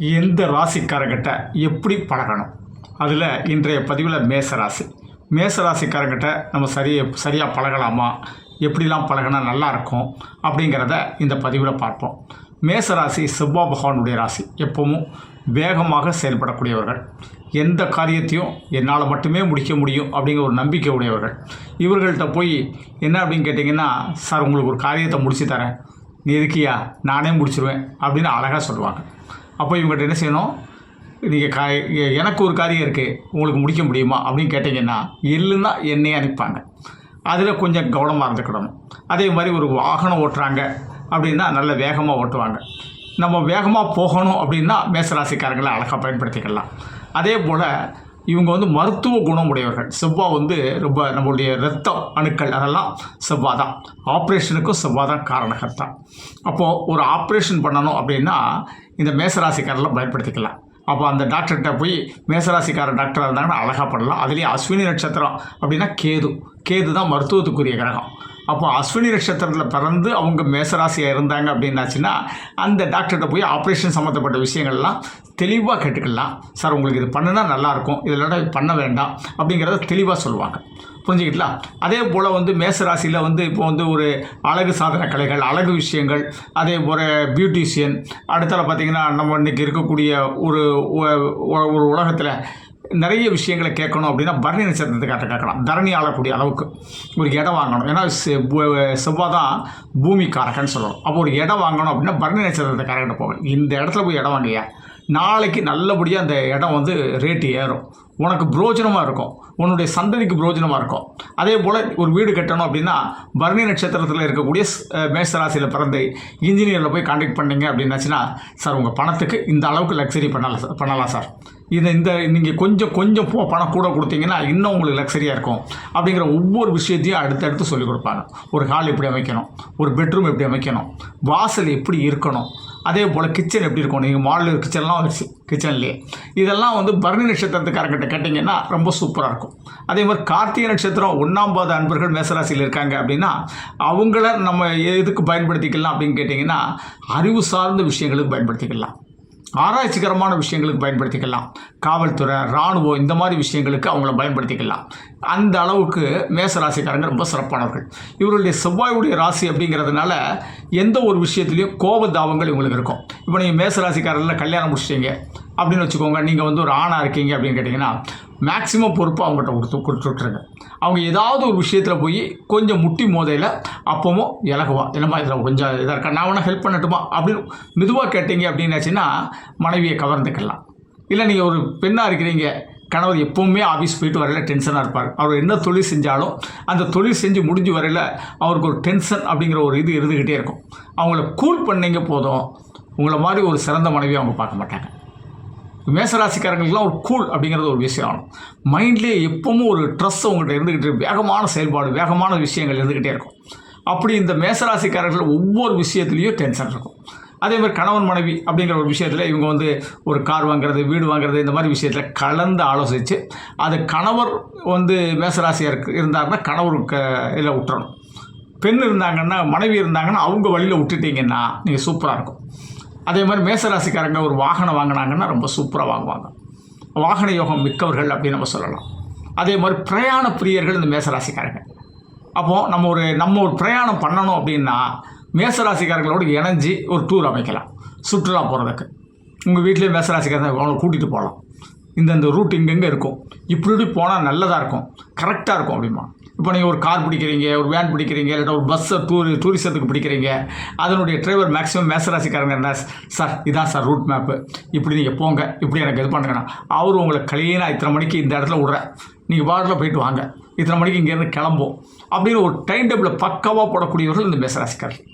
எந்த ராசிக்காரங்கிட்ட எப்படி பழகணும்? அதில் இன்றைய பதிவில் மேச ராசி மேச நம்ம சரியை சரியாக பழகலாமா? எப்படிலாம் பழகினா நல்லாயிருக்கும் அப்படிங்கிறத இந்த பதிவில் பார்ப்போம். மேச ராசி செவ்வாய் பகவானுடைய ராசி. எப்பவும் வேகமாக செயல்படக்கூடியவர்கள். எந்த காரியத்தையும் என்னால் மட்டுமே முடிக்க முடியும் அப்படிங்கிற ஒரு நம்பிக்கை உடையவர்கள். இவர்கள்ட்ட போய் என்ன அப்படின்னு கேட்டிங்கன்னா சார் உங்களுக்கு ஒரு காரியத்தை முடிச்சு தரேன். நீ இருக்கியா? நானே முடிச்சிருவேன். அப்படின்னு அழகாக சொல்லுவாங்க. அப்போ இவங்ககிட்ட என்ன செய்யணும்? நீங்கள் கா எனக்கு ஒரு காரியம் இருக்குது உங்களுக்கு முடிக்க முடியுமா? அப்படின்னு கேட்டிங்கன்னா இல்லைன்னா என்னையே அனுப்பாங்க அதில் கொஞ்சம் கவனமாக இருந்துக்கிடணும் அதே மாதிரி ஒரு வாகனம் ஓட்டுறாங்க அப்படின்னா நல்ல வேகமாக ஓட்டுவாங்க. நம்ம வேகமாக போகணும் அப்படின்னா மேசராசிக்காரங்களை அழகாக பயன்படுத்திக்கலாம். அதே போல் இவங்க வந்து மருத்துவ குணம் உடையவர்கள் செவ்வாய் வந்து ரொம்ப நம்மளுடைய ரத்தம் அணுக்கள் அதெல்லாம் செவ்வாய் தான் ஆப்ரேஷனுக்கும் செவ்வாய் தான் காரணகர்த்தா. அப்போது ஒரு ஆப்ரேஷன் பண்ணணும் அப்படின்னா இந்த மேசராசிக்காரெல்லாம் பயன்படுத்திக்கலாம். அப்போ அந்த டாக்டர்கிட்ட போய் மேசராசிக்கார டாக்டராக இருந்தாங்கன்னா அழகாக பண்ணலாம். அதுலேயே அஸ்வினி நட்சத்திரம் அப்படின்னா கேது. கேது தான் மருத்துவத்துக்குரிய கிரகம். அப்போ அஸ்வினி நட்சத்திரத்தில் பிறந்து அவங்க மேசராசியாக இருந்தாங்க அப்படின்னாச்சுன்னா அந்த டாக்டர்கிட்ட போய் ஆப்ரேஷன் சம்மந்தப்பட்ட விஷயங்கள்லாம் தெளிவாக கேட்டுக்கலாம். சார் உங்களுக்கு இது பண்ணுனா நல்லாயிருக்கும் இதெல்லாம் பண்ண வேண்டாம். அப்படிங்கிறத தெளிவாக சொல்லுவாங்க. புரிஞ்சுக்கிட்டலாம் அதே போல் வந்து மேசராசியில் வந்து இப்போ வந்து ஒரு அழகு சாதன கலைகள் அழகு விஷயங்கள் அதே போல் பியூட்டிஷியன் அடுத்தால பார்த்திங்கன்னா நம்ம இன்றைக்கி இருக்கக்கூடிய ஒரு ஒரு உலகத்தில் நிறைய விஷயங்களை கேட்கணும் அப்படின்னா பரணி நட்சத்திரத்துக்காக கேட்கலாம். தரணி ஆளக்கூடிய அளவுக்கு ஒரு இடம் வாங்கணும். ஏன்னா செ- செவ்வாய் தான் பூமிக்காரகன்னு சொல்லணும். அப்போ ஒரு இடம் வாங்கணும் அப்படின்னா பரணி நட்சத்திரத்துக்காரர்கிட்ட போவேன் இந்த இடத்துல போய் இடம் வாங்கியா நாளைக்கு நல்லபடியாக அந்த இடம் வந்து ரேட்டு ஏறும். உனக்கு புரோஜனமாக இருக்கும். உன்னுடைய சந்ததிக்கு புரோஜனமாக இருக்கும். அதே போல் ஒரு வீடு கட்டணும் அப்படின்னா பரணி நட்சத்திரத்தில் இருக்கக்கூடிய மேசராசியில் பிறந்து பிறந்த இன்ஜினியரில் போய் காண்டாக்ட் பண்ணீங்க அப்படின்னாச்சுன்னா சார் உங்கள் பணத்துக்கு இந்த அளவுக்கு லக்ஸரி பண்ணலாம் சார் பண்ணலாம் சார் இதை இந்த நீங்கள் கொஞ்சம் கொஞ்சம் போ பணம் கூட கொடுத்தீங்கன்னா இன்னும் உங்களுக்கு லக்ஸரியாக இருக்கும். அப்படிங்கிற ஒவ்வொரு விஷயத்தையும் அடுத்தடுத்து சொல்லிக் கொடுப்பாங்க. ஒரு ஹால் எப்படி அமைக்கணும்? ஒரு பெட்ரூம் எப்படி அமைக்கணும்? வாசல் எப்படி இருக்கணும்? அதே போல் கிச்சன் எப்படி இருக்கும்? நீங்கள் மாடல் கிச்சன்லாம் வந்துருச்சு. கிச்சன்லேயே இதெல்லாம் வந்து பரணி நட்சத்திரத்துக்காரங்கிட்ட கேட்டிங்கன்னா ரொம்ப சூப்பராக இருக்கும். அதே மாதிரி கார்த்திகை நட்சத்திரம் ஒன்றாம் பாத அன்பர்கள் மேசராசியில் இருக்காங்க அப்படின்னா அவங்கள நம்ம எதுக்கு பயன்படுத்திக்கலாம் அப்படின்னு கேட்டிங்கன்னா அறிவு சார்ந்த விஷயங்களுக்கு பயன்படுத்திக்கலாம். ஆராய்ச்சிகரமான விஷயங்களுக்கு பயன்படுத்திக்கலாம். காவல்துறை இராணுவம் இந்த மாதிரி விஷயங்களுக்கு அவங்கள பயன்படுத்திக்கலாம். அந்த அளவுக்கு மேச ராசிக்காரங்க ரொம்ப சிறப்பானவர்கள். இவருடைய செவ்வாயுடைய ராசி அப்படிங்கிறதுனால எந்த ஒரு விஷயத்துலையும் கோபதாபங்கள் இவங்களுக்கு இருக்கும். இப்போ நீங்கள் மேச ராசிக்காரரில் கல்யாணம் முடிச்சிட்டீங்க அப்படின்னு வச்சுக்கோங்க. நீங்கள் வந்து ஒரு ஆணாக இருக்கீங்க அப்படின்னு கேட்டிங்கன்னா மேக்ஸிமம் பொறுப்பு அவங்ககிட்ட கொடுத்து கொடுத்துட்ருங்க அவங்க ஏதாவது ஒரு விஷயத்தில் போய் கொஞ்சம் முட்டி மோதையில் அப்பவும் இலகுவா. என்னம்மா இதில் கொஞ்சம் இதாக இருக்கா? நான் வேணால் ஹெல்ப் பண்ணட்டுமா? அப்படின்னு மெதுவாக கேட்டீங்க அப்படின்னாச்சுன்னா மனைவியை கவர்ந்துக்கலாம். இல்லை நீங்கள் ஒரு பெண்ணாக இருக்கிறீங்க. கணவர் எப்போவுமே ஆஃபீஸ் போயிட்டு வரையில டென்ஷனாக இருப்பார். அவர் என்ன தொழில் செஞ்சாலும் அந்த தொழில் செஞ்சு முடிஞ்சு வரையில அவருக்கு ஒரு டென்ஷன் அப்படிங்கிற ஒரு இது இருந்துக்கிட்டே இருக்கும். அவங்கள கூல் பண்ணீங்க போதும். உங்களை மாதிரி ஒரு சிறந்த மனைவி அவங்க பார்க்க மாட்டாங்க. மேசராசிக்காரங்களுக்குலாம் ஒரு கூல் அப்படிங்கிறது ஒரு விஷயம். ஆகும் மைண்ட்லேயே எப்பவும் ஒரு ட்ரெஸ் உங்கள்கிட்ட இருந்துக்கிட்டு வேகமான செயல்பாடு வேகமான விஷயங்கள் இருந்துக்கிட்டே இருக்கும். அப்படி இந்த மேசராசிக்காரர்கள் ஒவ்வொரு விஷயத்துலேயும் டென்ஷன் இருக்கும். அதே மாதிரி கணவன் மனைவி அப்படிங்கிற ஒரு விஷயத்தில் இவங்க வந்து ஒரு கார் வாங்குறது வீடு வாங்குறது இந்த மாதிரி விஷயத்தில் கலந்து ஆலோசித்து அது கணவர் வந்து மேசராசியாக இருக்கு இருந்தாருன்னா கணவருக்கு இதில் விட்டுறணும். பெண் இருந்தாங்கன்னா மனைவி இருந்தாங்கன்னா அவங்க வழியில் விட்டுட்டீங்கன்னா நீங்கள் சூப்பராக இருக்கும். அதே மாதிரி மேசராசிக்காரங்க ஒரு வாகனம் வாங்கினாங்கன்னா ரொம்ப சூப்பராக வாங்குவாங்க. வாகன யோகம் மிக்கவர்கள் அப்படின்னு நம்ம சொல்லலாம். அதே மாதிரி பிரயாண பிரியர்கள் இந்த மேசராசிக்காரங்க. அப்போது நம்ம ஒரு நம்ம ஒரு பிரயாணம் பண்ணணும் அப்படின்னா மேசராசிக்காரங்களோடு இணைஞ்சு ஒரு டூர் அமைக்கலாம். சுற்றுலா போகிறதுக்கு உங்கள் வீட்டிலேயே மேசராசிக்காரங்க அவங்கள கூட்டிகிட்டு போகலாம் இந்தந்த ரூட் இங்கெங்கே இருக்கும். இப்படி இப்படி போனால் நல்லதாக இருக்கும். கரெக்டாக இருக்கும் அப்படிமா இப்போ நீங்கள் ஒரு கார் பிடிக்கிறீங்க ஒரு வேன் பிடிக்கிறீங்க இல்லாட்டா ஒரு பஸ்ஸை டூர் டூரிசத்துக்கு பிடிக்கிறீங்க. அதனுடைய டிரைவர் மேக்ஸிமம் மேசராசிக்காரங்க என்ன? சார் இதான் சார் ரூட் மேப்பு இப்படி நீங்கள் போங்க. இப்படி எனக்கு இது பண்ணுங்கண்ணா. அவர் உங்களை கிளீனாக இத்தனை மணிக்கு இந்த இடத்துல விட்றேன் நீங்கள் வார்டில் போயிட்டு வாங்க. இத்தனை மணிக்கு இங்கேருந்து கிளம்பும் அப்படின்னு ஒரு டைம் டேபிளை பக்காவாக போடக்கூடியவர்கள் இந்த மேசராசிக்காரர்கள்.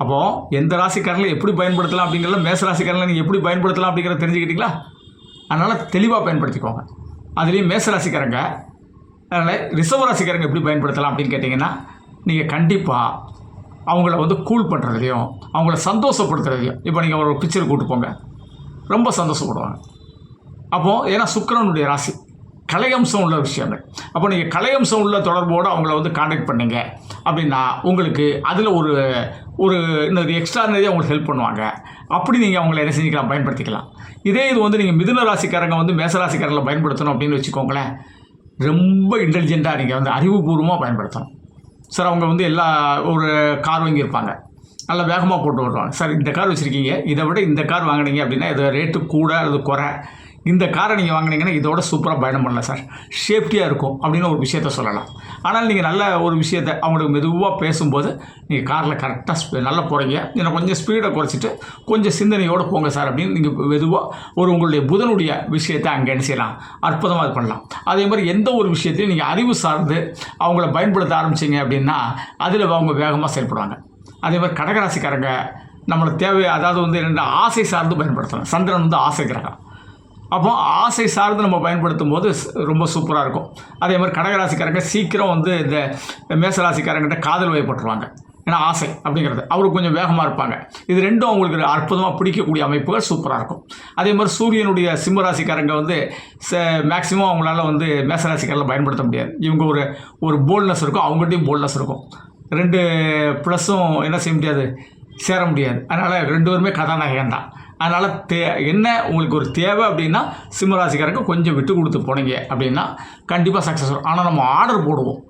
அப்போது எந்த ராசிக்காரங்களை எப்படி பயன்படுத்தலாம் அப்படிங்கிறத மேசராசிக்காரங்களை நீங்கள் எப்படி பயன்படுத்தலாம் அப்படிங்கிறத தெரிஞ்சுக்கிட்டீங்களா? அதனால் தெளிவாக பயன்படுத்திக்கோங்க. அதுலேயும் மேசராசிக்காரங்க அதனால் ரிசவராசிக்காரங்க எப்படி பயன்படுத்தலாம் அப்படின்னு கேட்டிங்கன்னா நீங்கள் கண்டிப்பாக அவங்கள வந்து கூல் பண்ணுறதையும் அவங்கள சந்தோஷப்படுத்துறதையும் இப்போ நீங்கள் ஒரு பிக்சர் கூட்டு போங்க. ரொம்ப சந்தோஷப்படுவாங்க. அப்போது ஏன்னா சுக்கரனுடைய ராசி கலையம்சம் உள்ள விஷயங்கள். அப்போ நீங்கள் கலையம்சம் உள்ள தொடர்போடு அவங்கள வந்து காண்டாக்ட் பண்ணுங்க அப்படின்னா உங்களுக்கு அதில் ஒரு ஒரு இன்னொரு எக்ஸ்ட்ரானரியாக அவங்களுக்கு ஹெல்ப் பண்ணுவாங்க. அப்படி நீங்கள் அவங்கள என்ன செஞ்சுக்கலாம் பயன்படுத்திக்கலாம். இதே இது வந்து நீங்கள் மிதுன ராசிக்காரங்க வந்து மேச ராசிக்காரங்களை பயன்படுத்தணும் அப்படின்னு வச்சுக்கோங்களேன். ரொம்ப இன்டெலிஜென்ட்டாக நீங்கள் வந்து அறிவுபூர்வமாக பயன்படுத்தணும். சார் அவங்க வந்து எல்லா ஒரு கார் வாங்கியிருப்பாங்க. நல்லா வேகமாக போட்டு விடுவாங்க சார் இந்த கார் வச்சுருக்கீங்க. இதை விட இந்த கார் வாங்குனீங்க அப்படின்னா இது ரேட்டு கூட அல்லது குறை. இந்த காரை நீங்கள் வாங்கினீங்கன்னா இதோட சூப்பராக பயணம் பண்ணலாம் சார். சேஃப்டியாக இருக்கும் அப்படின்னு ஒரு விஷயத்த சொல்லலாம். ஆனால் நீங்கள் நல்ல ஒரு விஷயத்தை அவங்களுக்கு மெதுவாக பேசும்போது நீங்கள் காரில் கரெக்டாக நல்லா போகிறீங்க இன்னும் கொஞ்சம் ஸ்பீடை குறைச்சிட்டு கொஞ்சம் சிந்தனையோடு போங்க சார் அப்படின்னு நீங்கள் மெதுவாக ஒரு உங்களுடைய புதனுடைய விஷயத்தை அங்கே என்ன செய்யலாம்? அற்புதமாக இது பண்ணலாம். அதே மாதிரி எந்த ஒரு விஷயத்தையும் நீங்கள் அறிவு சார்ந்து அவங்கள பயன்படுத்த ஆரம்பிச்சிங்க அப்படின்னா அதில் அவங்க வேகமாக செயல்படுவாங்க. அதே மாதிரி கடகராசிக்காரங்க நம்மளுக்கு தேவை அதாவது வந்து என்னென்ன ஆசை சார்ந்து பயன்படுத்தலாம். சந்திரன் வந்து ஆசை கிரகம். அப்போ ஆசை சார்ந்து நம்ம பயன்படுத்தும் போது ரொம்ப சூப்பராக இருக்கும். அதே மாதிரி கடகராசிக்காரங்க சீக்கிரம் வந்து இந்த மேசராசிக்காரங்கிட்ட காதல் வயப்பட்டுருவாங்க. ஏன்னா ஆசை அப்படிங்கிறது. அவருக்கு கொஞ்சம் வேகமாக இருப்பாங்க. இது ரெண்டும் அவங்களுக்கு அற்புதமாக பிடிக்கக்கூடிய அமைப்புகள் சூப்பராக இருக்கும். அதே மாதிரி சூரியனுடைய சிம்மராசிக்காரங்க வந்து ச மேக்ஸிமம் அவங்களால வந்து மேசராசிக்காரில் பயன்படுத்த முடியாது. இவங்க ஒரு ஒரு போல்ட்னஸ் இருக்கும். அவங்ககிட்டயும் போல்ட்னஸ் இருக்கும். ரெண்டு ப்ளஸ்ஸும் என்ன செய்ய முடியாது? சேர முடியாது. அதனால் ரெண்டு பேருமே கதாநாயகன் தான் அதனால் தே என்ன உங்களுக்கு ஒரு தேவை அப்படின்னா சிம்மராசிக்காரருக்கு கொஞ்சம் விட்டு கொடுத்து போனீங்க அப்படின்னா கண்டிப்பாக சக்ஸஸ் வரும். ஆனால் நம்ம ஆர்டர் போடுவோம்.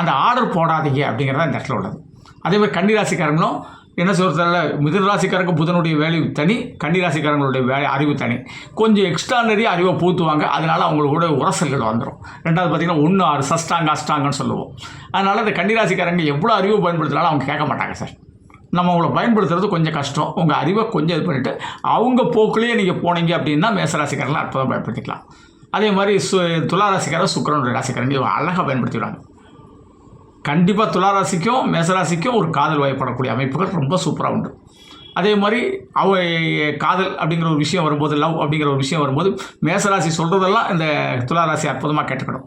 அந்த ஆர்டர் போடாதீங்க அப்படிங்கிறத இந்த இடத்துல உள்ளது. அதே மாதிரி கன்னிராசிக்காரங்களும் என்ன சொல்கிறதால மிதுன ராசிக்காரங்க புதனுடைய வேல்யூ தனி கன்னிராசிக்காரங்களுடைய வேலை அறிவு தனி. கொஞ்சம் எக்ஸ்ட்ரானரி அறிவை பூத்துவாங்க அதனால் அவங்களோட உரசல்கள் வந்துடும் ரெண்டாவது பார்த்தீங்கன்னா ஒன்று ஆறு சஸ்டாங்க அஷ்டாங்கன்னு சொல்லுவோம். அதனால் இந்த கன்னிராசிக்காரங்க எவ்வளோ அறிவு பயன்படுத்தினாலும் அவங்க கேட்க மாட்டாங்க சார். நம்ம அவங்கள பயன்படுத்துறது கொஞ்சம் கஷ்டம். உங்கள் அறிவை கொஞ்சம் இது பண்ணிவிட்டு அவங்க போக்குலேயே நீங்கள் போனீங்க அப்படின்னா மேசராசிக்காரெல்லாம் அற்புதம் பயன்படுத்திக்கலாம். அதே மாதிரி சு துளாராசிக்காரர் சுக்கரனுடைய ராசிக்காரன் இது அழகாக பயன்படுத்திடுவாங்க. கண்டிப்பாக துளாராசிக்கும் மேசராசிக்கும் ஒரு காதல் வயப்படக்கூடிய அமைப்புகள் ரொம்ப சூப்பராக உண்டு. அதே மாதிரி அவ காதல் அப்படிங்கிற ஒரு விஷயம் வரும்போது லவ் அப்படிங்கிற ஒரு விஷயம் வரும்போது மேசராசி சொல்கிறதெல்லாம் இந்த துளாராசி அற்புதமாக கேட்டுக்கணும்.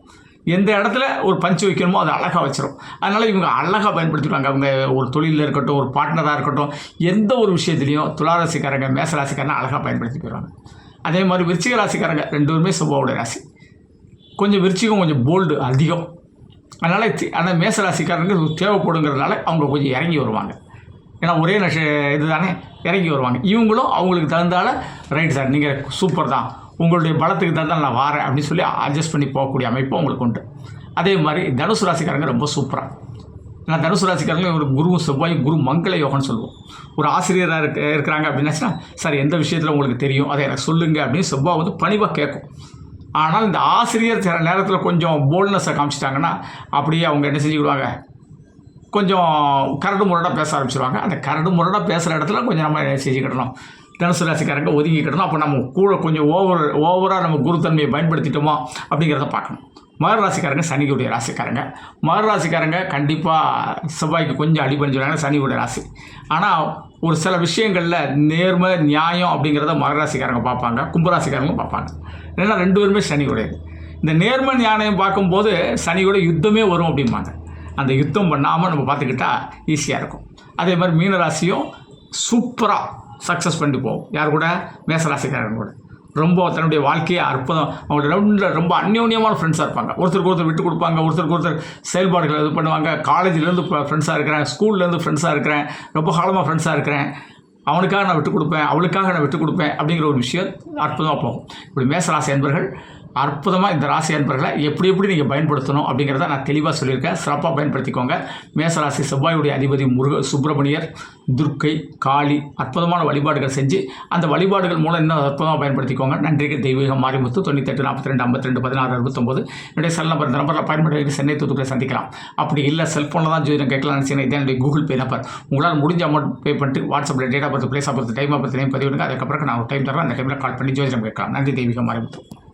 எந்த இடத்துல ஒரு பஞ்சு வைக்கணுமோ அதை அழகாக வச்சிடும் அதனால் இவங்க அழகாக பயன்படுத்திடுவாங்க அவங்க ஒரு தொழிலில் இருக்கட்டும் ஒரு பார்ட்னராக இருக்கட்டும் எந்த ஒரு விஷயத்துலையும் துளாராசிக்காரங்க மேசராசிக்காரங்க அழகாக பயன்படுத்தி போயிடுவாங்க. அதே மாதிரி விருச்சிக ராசிக்காரங்க ரெண்டு பேருமே சுபாவோட ராசி. கொஞ்சம் விருச்சிகம் கொஞ்சம் போல்டு அதிகம். அதனால் ஆனால் மேசராசிக்காரங்க தேவைப்படுங்கிறதுனால அவங்க கொஞ்சம் இறங்கி வருவாங்க. ஏன்னா ஒரே நஷ இது தானே இறங்கி வருவாங்க. இவங்களும் அவங்களுக்கு தகுந்தால ரைட் சார் நீங்கள் சூப்பர் தான். உங்களுடைய பலத்துக்கு தந்தால் நான் வாரேன் அப்படின்னு சொல்லி அட்ஜஸ்ட் பண்ணி போகக்கூடிய அமைப்பு உங்களுக்கு உண்டு. அதே மாதிரி தனுசு ராசிக்காரங்க ரொம்ப சூப்பராக நான் தனுசு ராசிக்காரங்க ஒரு குருவும் செவ்வாய் குரு மங்கள யோகம்னு சொல்லுவோம். ஒரு ஆசிரியராக இருக்க இருக்கிறாங்க அப்படின்னாச்சுன்னா சார் எந்த விஷயத்தில் உங்களுக்கு தெரியும்? அதை எனக்கு சொல்லுங்கள் அப்படின்னு செவ்வாய் வந்து பணிவாக கேட்கும். ஆனால் இந்த ஆசிரியர் சில நேரத்தில் கொஞ்சம் போல்ட்னஸை காமிச்சிட்டாங்கன்னா அப்படியே அவங்க என்ன செஞ்சுக்கிடுவாங்க? கொஞ்சம் கரடு முரடாக பேச ஆரம்பிச்சிருவாங்க. அந்த கரடு முரடாக பேசுகிற இடத்துல கொஞ்சம் நம்ம செஞ்சுக்கிடணும்? தனுசு ராசிக்காரங்க ஒதுக்கிக்கிடணும் அப்போ நம்ம கூட கொஞ்சம் ஓவர் ஓவராக நம்ம குருத்தன்மையை பயன்படுத்திட்டோமா அப்படிங்கிறத பார்க்கணும். மகர ராசிக்காரங்க சனியுடைய ராசிக்காரங்க. மகர ராசிக்காரங்க கண்டிப்பாக செவ்வாய்க்கு கொஞ்சம் அடிபணிஞ்சுறாங்க சனியுடைய ராசி. ஆனால் ஒரு சில விஷயங்களில் நேர்மை நியாயம் அப்படிங்கிறத மகர ராசிக்காரங்க பார்ப்பாங்க கும்பராசிக்காரங்களும் பார்ப்பாங்க. ஏன்னா ரெண்டு பேருமே சனியுடையது. இந்த நேர்மை நியாயம் பார்க்கும்போது சனியோட யுத்தமே வரும் அப்படிம்பாங்க. அந்த யுத்தம் பண்ணாமல் நம்ம பார்த்துக்கிட்டா ஈஸியாக இருக்கும். அதே மாதிரி மீனராசியும் சூப்பராக சக்ஸஸ் பண்ணிட்டு போவோம். யார் கூட? மேசராசிக்காரன் கூட. ரொம்ப தன்னுடைய வாழ்க்கையை அற்புதம். அவங்களோட ரெண்டு ரொம்ப அந்யோன்யமான ஃப்ரெண்ட்ஸாக இருப்பாங்க. ஒருத்தருக்கு ஒருத்தர் விட்டு கொடுப்பாங்க. ஒருத்தருக்கு ஒருத்தர் செயல்பாடுகள் இது பண்ணுவாங்க. காலேஜ்லேருந்து ஃப்ரெண்ட்ஸாக இருக்கிறேன். ஸ்கூல்லேருந்து ஃப்ரெண்ட்ஸாக இருக்கிறேன். ரொம்ப காலமாக ஃப்ரெண்ட்ஸாக இருக்கிறேன். அவனுக்காக நான் விட்டு கொடுப்பேன். அவளுக்காக நான் விட்டு கொடுப்பேன் அப்படிங்கிற ஒரு விஷயம் அற்புதமாக போகும். இப்படி மேசராசி என்பர்கள் அற்புதமாக இந்த ராசி அன்பர்களை எப்படி எப்படி நீங்கள் பயன்படுத்தணும் அப்படிங்கிறத நான் தெளிவாக சொல்லியிருக்கேன். சிறப்பாக பயன்படுத்திக்கோங்க. மேசராசி செவ்வாயுடைய அதிபதி முருக சுப்பிரமணியர் துர்க்கை காளி அற்புதமான வழிபாடுகள் செஞ்சு அந்த வழிபாடுகள் மூலம் இன்னும் அற்புதமாக பயன்படுத்திக்கோங்க. நன்றிகள். தெய்வீகம் மாரிமுத்து தொண்ணூத்தெட்டு நாற்பத்தி ரெண்டு ஐம்பத்தி ரெண்டு பதினாறு அறுபத்தொம்போது என்னுடைய செல் நம்பர் இந்த நம்பரில் பயன்படுத்தி சென்னை தூத்துக்குடியை சந்திக்கலாம். அப்படி இல்லை செல்ஃபோனில் தான் ஜோதிடம் கேட்கலாம் நினச்சிங்கன்னா இதே என்னுடைய கூகுள் பே நம்பர் உங்களால் முடிஞ்ச அமௌண்ட் பே பண்ணிட்டு வாட்ஸ்அப்பில் டேட் ஆஃப் பர்த் பிளேஸ் பார்த்து டைம் ஆஃப் பர்த் பதிவு அதுக்கப்புறம் நான் ஒரு டைம் தரேன் அந்த டைமில் கால் பண்ணி ஜோதிடம் கேட்கலாம். நன்றி. தெய்வீகம் மாரிமுத்து.